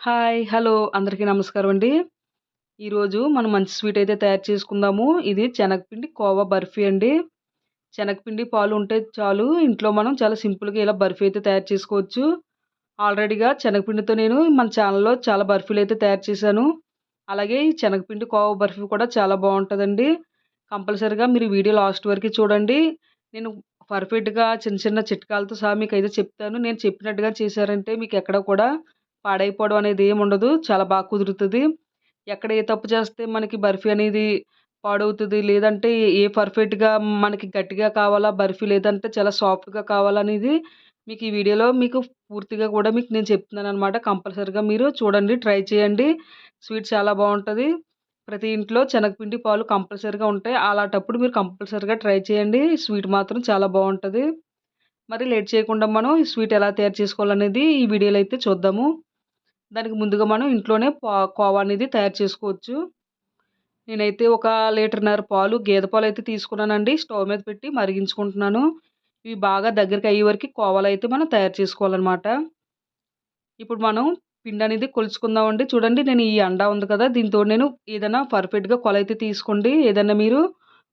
Hi! Hello! అందరికీ నమస్కారం అండి. ఈరోజు మనం మంచి స్వీట్ అయితే తయారు చేసుకుందాము. ఇది శనగపిండి కోవా బర్ఫీ అండి. శనగపిండి, పాలు ఉంటే చాలు ఇంట్లో మనం చాలా సింపుల్‌గా ఇలా బర్ఫీ అయితే తయారు చేసుకోవచ్చు. ఆల్రెడీగా శనగపిండితో నేను మన ఛానల్‌లో చాలా బర్ఫీలు అయితే తయారు చేశాను. అలాగే ఈ శనగపిండి కోవా బర్ఫీ కూడా చాలా బాగుంటుందండి కంపల్సరిగా మీరు వీడియో లాస్ట్ వరకు చూడండి. నేను పర్ఫెక్ట్‌గా చిన్న చిన్న చిట్కాలతో సహా మీకైతే చెప్తాను. నేను చెప్పినట్టుగా చేశారంటే మీకు ఎక్కడ కూడా పాడైపోవడం అనేది ఏమి ఉండదు. చాలా బాగా కుదురుతుంది ఎక్కడ ఏ తప్పు చేస్తే మనకి బర్ఫీ అనేది పాడవుతుంది లేదంటే ఏ పర్ఫెక్ట్‌గా మనకి గట్టిగా కావాలా బర్ఫీ లేదంటే చాలా సాఫ్ట్‌గా కావాలనేది మీకు ఈ వీడియోలో మీకు పూర్తిగా కూడా మీకు నేను చెప్తున్నాను అనమాట కంపల్సరీగా మీరు చూడండి. ట్రై చేయండి. స్వీట్ చాలా బాగుంటుంది ప్రతి ఇంట్లో శనగపిండి, పాలు కంపల్సరీగా ఉంటాయి. అలాంటప్పుడు మీరు కంపల్సరీగా ట్రై చేయండి. స్వీట్ మాత్రం చాలా బాగుంటుంది మరి లేట్ చేయకుండా మనం ఈ స్వీట్ ఎలా తయారు చేసుకోవాలనేది ఈ వీడియోలో అయితే చూద్దాము. దానికి ముందుగా మనం ఇంట్లోనే పా కోవా అనేది తయారు చేసుకోవచ్చు. నేనైతే ఒక లీటర్‌న్నర పాలు గేదె పాలు అయితే తీసుకున్నానండి. స్టవ్ మీద పెట్టి మరిగించుకుంటున్నాను. ఇవి బాగా దగ్గరికి అయ్యే వరకు కోవాలైతే మనం తయారు చేసుకోవాలనమాట. ఇప్పుడు మనం పిండి అనేది కొలుచుకుందామండి. చూడండి నేను ఈ అండా ఉంది కదా! దీంతో నేను ఏదైనా పర్ఫెక్ట్‌గా కొలైతే తీసుకోండి. ఏదైనా మీరు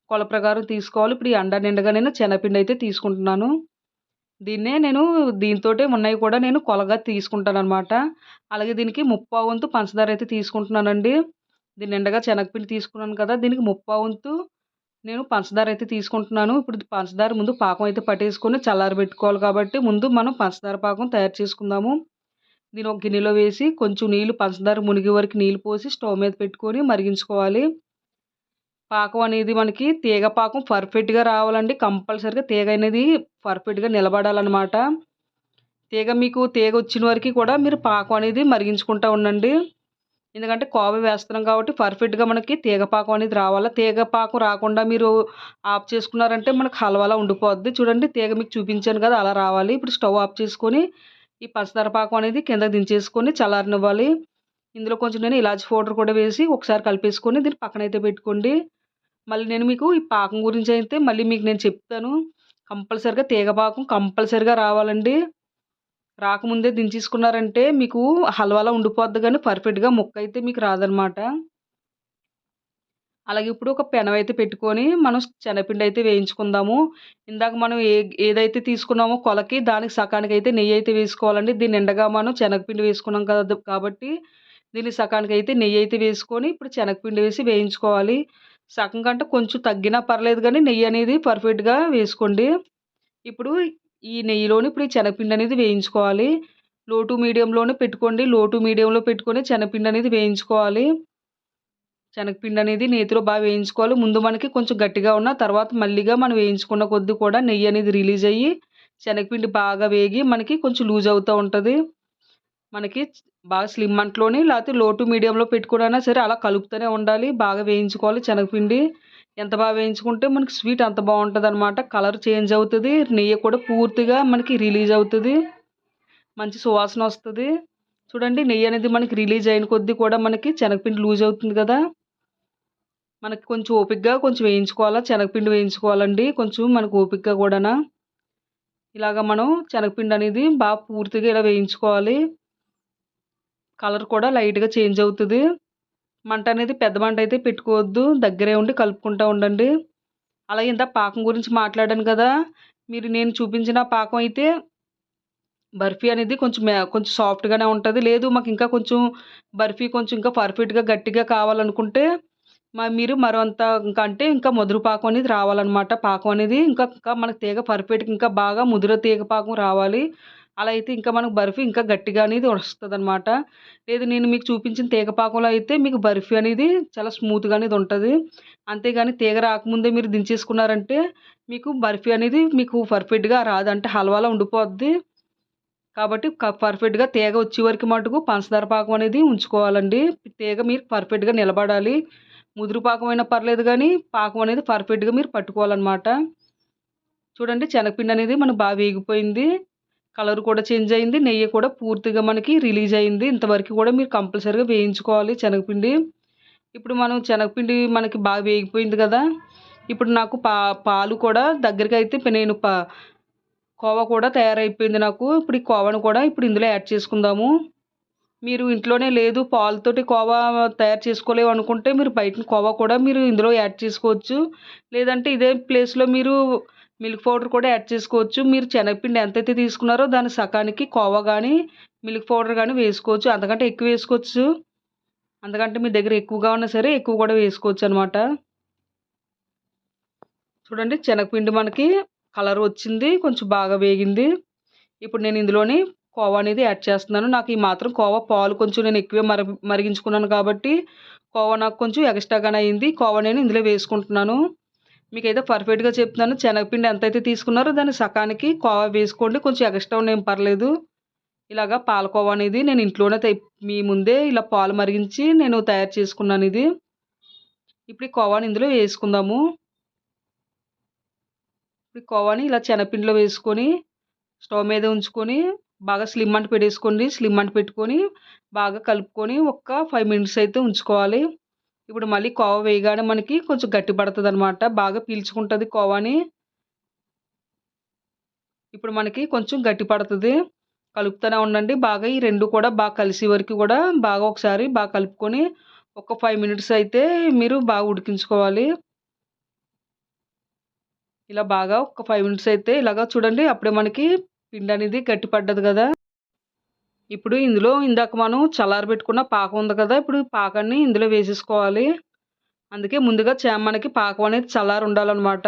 కొల ప్రకారం తీసుకోవాలి. ఇప్పుడు ఈ అండా నిండగా నేను శనగపిండి అయితే తీసుకుంటున్నాను. దీన్నే నేను దీంతోటే ఉన్నాయి కూడా నేను కొలగా తీసుకుంటాననమాట. అలాగే దీనికి ముప్పావంతు పంచదార అయితే తీసుకుంటున్నానండి. దీని నిండగా శనగపిండి తీసుకున్నాను కదా! దీనికి ముప్పావంతు నేను పంచదార అయితే తీసుకుంటున్నాను. ఇప్పుడు పంచదార ముందు పాకం అయితే పట్టేసుకొని చల్లారబెట్టుకోవాలి కాబట్టి ముందు మనం పంచదార పాకం తయారు చేసుకుందాము. దీని ఒక గిన్నెలో వేసి కొంచెం నీళ్ళు పంచదార మునిగే వరకు నీళ్ళు పోసి స్టవ్ మీద పెట్టుకొని మరిగించుకోవాలి. పాకం అనేది మనకి తీగ పాకం పర్ఫెక్ట్‌గా రావాలండి. కంపల్సరిగా తీగ అనేది పర్ఫెక్ట్‌గా నిలబడాలన్నమాట తీగ మీకు తీగ వచ్చిన వరకు కూడా మీరు పాకం అనేది మరిగించుకుంటా ఉండండి. ఎందుకంటే కోవ వేస్తున్నాం కాబట్టి పర్ఫెక్ట్‌గా మనకి తీగ పాకం అనేది రావాలా. తీగ పాకం రాకుండా మీరు ఆఫ్ చేసుకున్నారంటే మనకు హల్వాలా ఉండిపోద్ది. చూడండి తీగ మీకు చూపించాను కదా! అలా రావాలి. ఇప్పుడు స్టవ్ ఆఫ్ చేసుకొని ఈ పచ్చదార పాకం అనేది కింద దించేసుకొని చల్లారనివ్వాలి. ఇందులో కొంచెం నేను ఇలాచి పౌడర్ కూడా వేసి ఒకసారి కలిపేసుకొని దీన్ని పక్కనైతే పెట్టుకోండి. మళ్ళీ నేను మీకు ఈ పాకం గురించి అయితే మళ్ళీ మీకు నేను చెప్తాను. కంపల్సరిగా తీగ పాకం కంపల్సరిగా రావాలండి. రాకముందే దించేసుకున్నారంటే మీకు హల్వాలా ఉండిపోద్ది కానీ పర్ఫెక్ట్‌గా ముక్క అయితే మీకు రాదనమాట. అలాగే ఇప్పుడు ఒక పెనం అయితే పెట్టుకొని మనం శనగపిండి అయితే వేయించుకుందాము. ఇందాక మనం ఏ ఏదైతే తీసుకున్నామో కొలకి దానికి సకానికైతే నెయ్యి అయితే వేసుకోవాలండి. దీని ఎండగా మనం శనగపిండి వేసుకున్నాం కదా! కాబట్టి దీన్ని సకానికి అయితే నెయ్యి అయితే వేసుకొని ఇప్పుడు శనగపిండి వేసి వేయించుకోవాలి. సగం కంటే కొంచెం తగ్గినా పర్లేదు కానీ నెయ్యి అనేది పర్ఫెక్ట్‌గా వేసుకోండి. ఇప్పుడు ఈ నెయ్యిలోని ఇప్పుడు ఈ శనగపిండి అనేది వేయించుకోవాలి. లో టు మీడియంలోనే పెట్టుకోండి. లో టు మీడియంలో పెట్టుకొని శనగపిండి అనేది వేయించుకోవాలి. శనగపిండి అనేది నేతిలో బాగా వేయించుకోవాలి. ముందు మనకి కొంచెం గట్టిగా ఉన్న తర్వాత మళ్ళీగా మనం వేయించుకున్న కొద్ది కూడా నెయ్యి అనేది రిలీజ్ అయ్యి శనగపిండి బాగా వేగి మనకి కొంచెం లూజ్ అవుతూ ఉంటుంది మనకి బాగా స్లిమ్ అంట్లోని లేకపోతే లో టు మీడియంలో పెట్టుకున్నా సరే అలా కలుపుతూనే ఉండాలి. బాగా వేయించుకోవాలి శనగపిండి. ఎంత బాగా వేయించుకుంటే మనకి స్వీట్ అంత అనమాట కలర్ చేంజ్ అవుతుంది నెయ్యి కూడా పూర్తిగా మనకి రిలీజ్ అవుతుంది మంచి సువాసన వస్తుంది చూడండి నెయ్యి అనేది మనకి రిలీజ్ అయిన కొద్దీ కూడా మనకి శనగపిండి లూజ్ అవుతుంది కదా! మనకి కొంచెం ఓపిక్గా కొంచెం వేయించుకోవాలా. శనగపిండి వేయించుకోవాలండి. కొంచెం మనకు ఓపిక్గా కూడానా. ఇలాగ మనం శనగపిండి అనేది బాగా పూర్తిగా ఇలా వేయించుకోవాలి. కలర్ కూడా లైట్‌గా చేంజ్ అవుతుంది మంట అనేది పెద్ద మంట అయితే పెట్టుకోవద్దు. దగ్గరే ఉండి కలుపుకుంటా ఉండండి. అలాగే ఇంత పాకం గురించి మాట్లాడాను కదా! మీరు నేను చూపించిన పాకం అయితే బర్ఫీ అనేది కొంచెం కొంచెం సాఫ్ట్‌గానే ఉంటుంది లేదు మాకు ఇంకా కొంచెం బర్ఫీ కొంచెం ఇంకా పర్ఫెక్ట్‌గా గట్టిగా కావాలనుకుంటే మా మీరు మరొంత ఇంకా అంటే ఇంకా ముదురు పాకం అనేది రావాలనమాట. పాకం అనేది ఇంకా ఇంకా మనకు తీగ పర్ఫెక్ట్‌గా ఇంకా బాగా ముదురు తీగ పాకం రావాలి. అలా అయితే ఇంకా మనకు బర్ఫీ ఇంకా గట్టిగా అనేది వస్తుంది అనమాట లేదు నేను మీకు చూపించిన తీగ పాకంలో అయితే మీకు బర్ఫీ అనేది చాలా స్మూత్‌గా అనేది ఉంటుంది అంతేగాని తీగ రాకముందే మీరు దించేసుకున్నారంటే మీకు బర్ఫీ అనేది మీకు పర్ఫెక్ట్‌గా రాదు. అంటే హల్వాలో ఉండిపోద్ది. కాబట్టి పర్ఫెక్ట్‌గా తీగ వచ్చే వరకు మటుకు పంచదార పాకం అనేది ఉంచుకోవాలండి. తీగ మీరు పర్ఫెక్ట్‌గా నిలబడాలి. ముదురు పాకం అయినా పర్లేదు కానీ పాకం అనేది పర్ఫెక్ట్‌గా మీరు పట్టుకోవాలన్నమాట చూడండి శనగపిండి అనేది మనకు బాగా వేగిపోయింది. కలర్ కూడా చేంజ్ అయింది. నెయ్యి కూడా పూర్తిగా మనకి రిలీజ్ అయింది. ఇంతవరకు కూడా మీరు కంపల్సరీగా వేయించుకోవాలి శనగపిండి. ఇప్పుడు మనం శనగపిండి మనకి బాగా వేగిపోయింది కదా! ఇప్పుడు నాకు పా పాలు కూడా దగ్గరికైతే నేను ప కోవా కూడా తయారైపోయింది నాకు. ఇప్పుడు ఈ కోవాను కూడా ఇప్పుడు ఇందులో యాడ్ చేసుకుందాము. మీరు ఇంట్లోనే లేదు పాలతోటి కోవా తయారు చేసుకోలేము అనుకుంటే మీరు బయట కోవా కూడా మీరు ఇందులో యాడ్ చేసుకోవచ్చు లేదంటే ఇదే ప్లేస్లో మీరు మిల్క్ పౌడర్ కూడా యాడ్ చేసుకోవచ్చు. మీరు శనగపిండి ఎంతైతే తీసుకున్నారో దాని సకానికి కోవా కానీ మిల్క్ పౌడర్ కానీ వేసుకోవచ్చు. అంతకంటే ఎక్కువ వేసుకోవచ్చు. అంతకంటే మీ దగ్గర ఎక్కువగా ఉన్నా సరే ఎక్కువ కూడా వేసుకోవచ్చు అనమాట చూడండి శనగపిండి మనకి కలర్ వచ్చింది కొంచెం బాగా వేగింది. ఇప్పుడు నేను ఇందులోని కోవా అనేది యాడ్ చేస్తున్నాను. నాకు ఈ మాత్రం కోవా పాలు కొంచెం నేను ఎక్కువే మర మరిగించుకున్నాను కాబట్టి కోవా నాకు కొంచెం ఎక్స్ట్రాగానే అయింది. కోవా నేను ఇందులో వేసుకుంటున్నాను. మీకైతే పర్ఫెక్ట్గా చెప్తున్నాను. శనగపిండి ఎంతైతే తీసుకున్నారో దాన్ని సకానికి కోవా వేసుకోండి. కొంచెం ఎక్స్ట్రా ఉన్న ఏం పర్లేదు. ఇలాగా పాలకోవా అనేది నేను ఇంట్లోనే మీ ముందే ఇలా పాలు మరిగించి నేను తయారు చేసుకున్నాను ఇది. ఇప్పుడు ఈ కోవాని ఇందులో వేసుకుందాము. ఇప్పుడు కోవాని ఇలా శనగపిండిలో వేసుకొని స్టవ్ మీద ఉంచుకొని బాగా స్లిమ్ అంట పెట్టేసుకోండి. స్లిమ్ అంట పెట్టుకొని బాగా కలుపుకొని ఒక్క ఫైవ్ మినిట్స్ అయితే ఉంచుకోవాలి. ఇప్పుడు మళ్ళీ కోవ వేయగానే మనకి కొంచెం గట్టి పడుతుంది అనమాట బాగా పీల్చుకుంటుంది కోవాని. ఇప్పుడు మనకి కొంచెం గట్టి పడుతుంది. కలుపుతూనే ఉండండి. బాగా ఈ రెండు కూడా బాగా కలిసి వరకు కూడా బాగా ఒకసారి బాగా కలుపుకొని ఒక ఫైవ్ మినిట్స్ అయితే మీరు బాగా ఉడికించుకోవాలి. ఇలా బాగా ఒక ఫైవ్ మినిట్స్ అయితే ఇలాగా చూడండి. అప్పుడే మనకి పిండి అనేది గట్టి పడ్డది కదా. ఇప్పుడు ఇందులో ఇందాక మనం చల్లారబెట్టుకున్న పాకం ఉంది కదా ఇప్పుడు పాకాన్ని ఇందులో వేసేసుకోవాలి. అందుకే ముందుగా మనకి పాకం అనేది చల్లారి ఉండాలన్నమాట.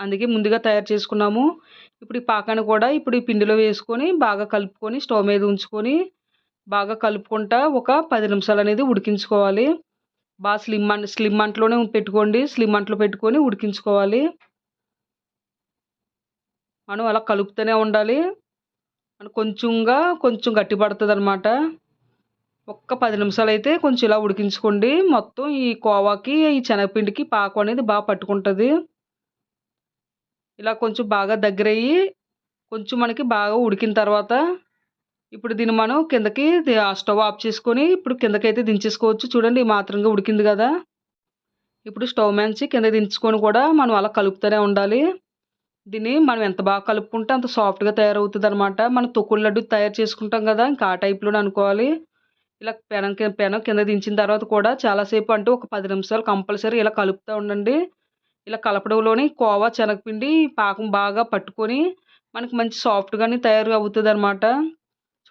అందుకే ముందుగా తయారు చేసుకున్నాము. ఇప్పుడు ఈ పాకాన్ని కూడా ఇప్పుడు ఈ పిండిలో వేసుకొని బాగా కలుపుకొని స్టవ్ మీద ఉంచుకొని బాగా కలుపుకుంటా ఒక పది నిమిషాలు అనేది ఉడికించుకోవాలి. బాగా స్లిమ్ అంట్ స్లిమ్ అంట్లోనే పెట్టుకోండి. స్లిమ్ అంట్లో పెట్టుకొని ఉడికించుకోవాలి. మనం అలా కలుపుతూనే ఉండాలి. కొంచెంగా కొంచెం గట్టి పడుతుంది అనమాట ఒక్క పది నిమిషాలు అయితే కొంచెం ఇలా ఉడికించుకోండి. మొత్తం ఈ కోవాకి ఈ శనగపిండికి పాకం అనేది బాగా పట్టుకుంటుంది. ఇలా కొంచెం బాగా దగ్గరయ్యి కొంచెం మనకి బాగా ఉడికిన తర్వాత ఇప్పుడు దీన్ని మనం కిందకి స్టవ్ ఆఫ్ చేసుకొని ఇప్పుడు కిందకైతే దించేసుకోవచ్చు. చూడండి మాత్రంగా ఉడికింది కదా. ఇప్పుడు స్టవ్ మంచి కింద దించుకొని కూడా మనం అలా కలుపుతూనే ఉండాలి. దీన్ని మనం ఎంత బాగా కలుపుకుంటే అంత సాఫ్ట్గా తయారవుతుంది అనమాట మనం తొక్కుడు లడ్డు తయారు చేసుకుంటాం కదా ఇంకా ఆ టైప్లోనే అనుకోవాలి. ఇలా పెనం పెనం కింద దించిన తర్వాత కూడా చాలాసేపు అంటే ఒక పది నిమిషాలు కంపల్సరీ ఇలా కలుపుతూ ఉండండి. ఇలా కలపడంలోని కోవా శనగపిండి పాకం బాగా పట్టుకొని మనకి మంచి సాఫ్ట్గానే తయారు అవుతుంది అనమాట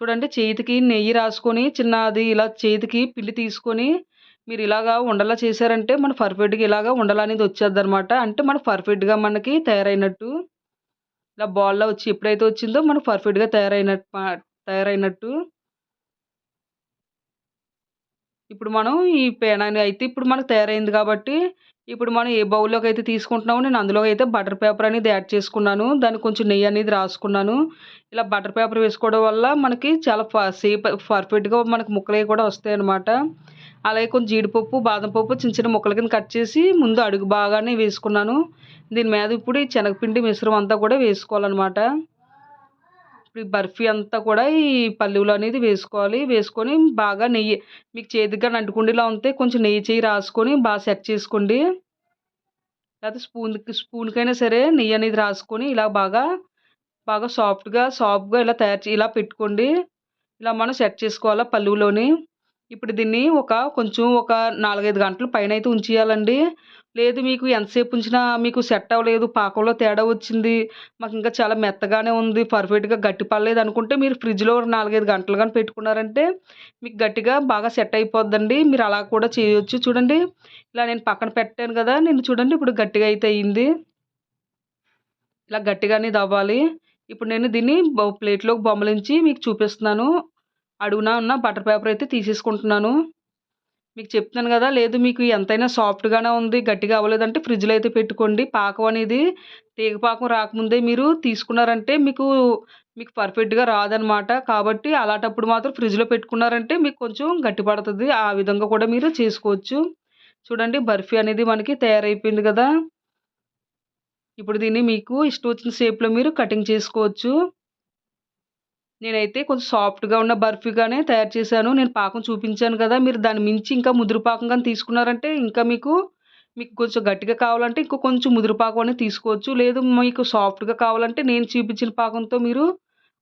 చూడండి చేతికి నెయ్యి రాసుకొని చిన్న అది ఇలా చేతికి పిండి తీసుకొని మీరు ఇలాగా ఉండలా చేశారంటే మన పర్ఫెక్ట్గా ఇలాగా ఉండలా అనేది వచ్చేది అనమాట అంటే మన పర్ఫెక్ట్గా మనకి తయారైనట్టు ఇలా బాల్లో వచ్చి ఎప్పుడైతే వచ్చిందో మనకు పర్ఫెక్ట్గా తయారైనట్టు తయారైనట్టు. ఇప్పుడు మనం ఈ పేనాన్ని అయితే ఇప్పుడు మనకు తయారైంది కాబట్టి ఇప్పుడు మనం ఏ బౌల్లోకి అయితే తీసుకుంటున్నామో నేను అందులో అయితే బటర్ పేపర్ అనేది యాడ్ చేసుకున్నాను. దానికి కొంచెం నెయ్యి అనేది రాసుకున్నాను. ఇలా బటర్ పేపర్ వేసుకోవడం వల్ల మనకి చాలా సేఫ్ పర్ఫెక్ట్గా మనకి ముక్కలు కూడా వస్తాయి అన్నమాట అలాగే కొంచెం జీడిపప్పు బాదం పప్పు చిన్న చిన్న ముక్కల కింద కట్ చేసి ముందు అడుగు బాగానే వేసుకున్నాను. దీని మీద ఇప్పుడు ఈ శనగపిండి మిశ్రమం అంతా కూడా వేసుకోవాలన్నమాట. ఇప్పుడు ఈ బర్ఫీ అంతా కూడా ఈ పల్లెలు అనేది వేసుకోవాలి. వేసుకొని బాగా నెయ్యి మీకు చేతిగా నంటుకుండేలా ఉంటే కొంచెం నెయ్యి చేయి రాసుకొని బాగా సెట్ చేసుకోండి. లేకపోతే స్పూన్ స్పూన్కైనా సరే నెయ్యి అనేది రాసుకొని ఇలా బాగా బాగా సాఫ్ట్గా సాఫ్ట్గా ఇలా తయారు ఇలా పెట్టుకోండి. ఇలా మనం సెట్ చేసుకోవాలి పల్లెలోని ఇప్పుడు దీన్ని ఒక కొంచెం ఒక నాలుగైదు గంటలు పైన అయితే ఉంచేయాలండి. లేదు మీకు ఎంతసేపు ఉంచినా మీకు సెట్ అవ్వలేదు పాకంలో తేడా వచ్చింది మాకు ఇంకా చాలా మెత్తగానే ఉంది పర్ఫెక్ట్గా గట్టి పడలేదు అనుకుంటే మీరు ఫ్రిడ్జ్లో నాలుగైదు గంటలు కానీ పెట్టుకున్నారంటే మీకు గట్టిగా బాగా సెట్ అయిపోద్దండి. మీరు అలా కూడా చేయొచ్చు. చూడండి ఇలా నేను పక్కన పెట్టాను కదా నేను చూడండి ఇప్పుడు గట్టిగా అయితే అయింది. ఇలా గట్టిగానే దవ్వాలి. ఇప్పుడు నేను దీన్ని ప్లేట్లోకి బొమ్మలించి మీకు చూపిస్తున్నాను. అడుగునా ఉన్న బటర్ పేపర్ అయితే తీసేసుకుంటున్నాను. మీకు చెప్తున్నాను కదా లేదు మీకు ఎంతైనా సాఫ్ట్గానే ఉంది గట్టిగా అవ్వలేదంటే ఫ్రిడ్జ్లో అయితే పెట్టుకోండి. పాకం అనేది తీగపాకం రాకముందే మీరు తీసుకున్నారంటే మీకు మీకు పర్ఫెక్ట్గా రాదనమాట. కాబట్టి అలాంటప్పుడు మాత్రం ఫ్రిడ్జ్లో పెట్టుకున్నారంటే మీకు కొంచెం గట్టి పడుతుంది. ఆ విధంగా కూడా మీరు చేసుకోవచ్చు. చూడండి బర్ఫీ అనేది మనకి తయారైపోయింది కదా. ఇప్పుడు దీన్ని మీకు ఇష్టం వచ్చిన షేప్లో మీరు కటింగ్ చేసుకోవచ్చు. నేనైతే కొంచెం సాఫ్ట్గా ఉన్న బర్ఫీగానే తయారు చేశాను. నేను పాకం చూపించాను కదా! మీరు దాన్ని మించి ఇంకా ముదురు పాకం కానీ తీసుకున్నారంటే ఇంకా మీకు మీకు కొంచెం గట్టిగా కావాలంటే ఇంకో కొంచెం ముదురు పాకం అనేది తీసుకోవచ్చు. లేదు మీకు సాఫ్ట్గా కావాలంటే నేను చూపించిన పాకంతో మీరు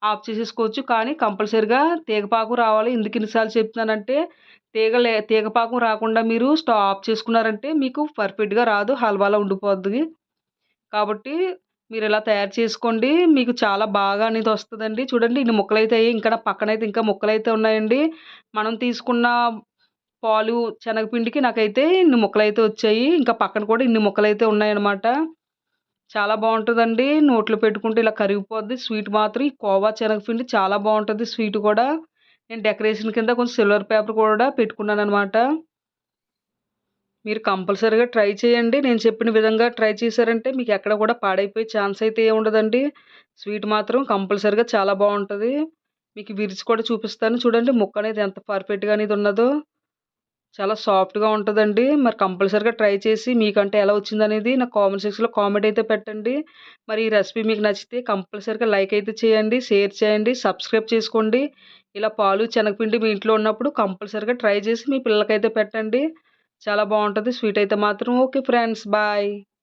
ఆఫ్ చేసేసుకోవచ్చు. కానీ కంపల్సరిగా తీగపాకు రావాలి. ఎందుకు ఇన్నిసార్లు చెప్తున్నానంటే తీగ లే తీగపాకం రాకుండా మీరు స్టవ్ ఆఫ్ చేసుకున్నారంటే మీకు పర్ఫెక్ట్గా రాదు. హల్వాలా ఉండిపోద్ది. కాబట్టి మీరు ఇలా తయారు చేసుకోండి. మీకు చాలా బాగా అనేది వస్తుందండి. చూడండి ఇన్ని ముక్కలు అయితే ఇంకా నా పక్కన అయితే ఇంకా ముక్కలు అయితే ఉన్నాయండి. మనం తీసుకున్న పాలు శనగపిండికి నాకైతే ఇన్ని ముక్కలు అయితే వచ్చాయి. ఇంకా పక్కన కూడా ఇన్ని ముక్కలు అయితే ఉన్నాయన్నమాట. చాలా బాగుంటుందండి. నోట్లో పెట్టుకుంటే ఇలా కరిగిపోద్ది. స్వీట్ మాత్రం ఈ కోవా శనగపిండి చాలా బాగుంటుంది. స్వీట్ కూడా. నేను డెకరేషన్ కింద కొంచెం సిల్వర్ పేపర్ కూడా పెట్టుకున్నాను అనమాట మీరు కంపల్సరీగా ట్రై చేయండి. నేను చెప్పిన విధంగా ట్రై చేశారంటే మీకు ఎక్కడ కూడా పాడైపోయే ఛాన్స్ అయితే ఏ ఉండదండి. స్వీట్ మాత్రం కంపల్సరీగా చాలా బాగుంటుంది. మీకు విరిచి కూడా చూపిస్తాను. చూడండి ముక్క అనేది ఎంత పర్ఫెక్ట్గా అనేది ఉన్నదో. చాలా సాఫ్ట్గా ఉంటుందండి. మరి కంపల్సరీగా ట్రై చేసి మీకంటే ఎలా వచ్చింది అనేది నాకు కామెంట్ సెక్షన్లో కామెంట్ అయితే పెట్టండి. మరి ఈ రెసిపీ మీకు నచ్చితే కంపల్సరీగా లైక్ అయితే చేయండి. షేర్ చేయండి. సబ్స్క్రైబ్ చేసుకోండి. ఇలా పాలు శనగపిండి మీ ఇంట్లో ఉన్నప్పుడు కంపల్సరీగా ట్రై చేసి మీ పిల్లలకైతే పెట్టండి. చాలా బాగుంటుంది. స్వీట్ అయితే మాత్రం. Okay friends bye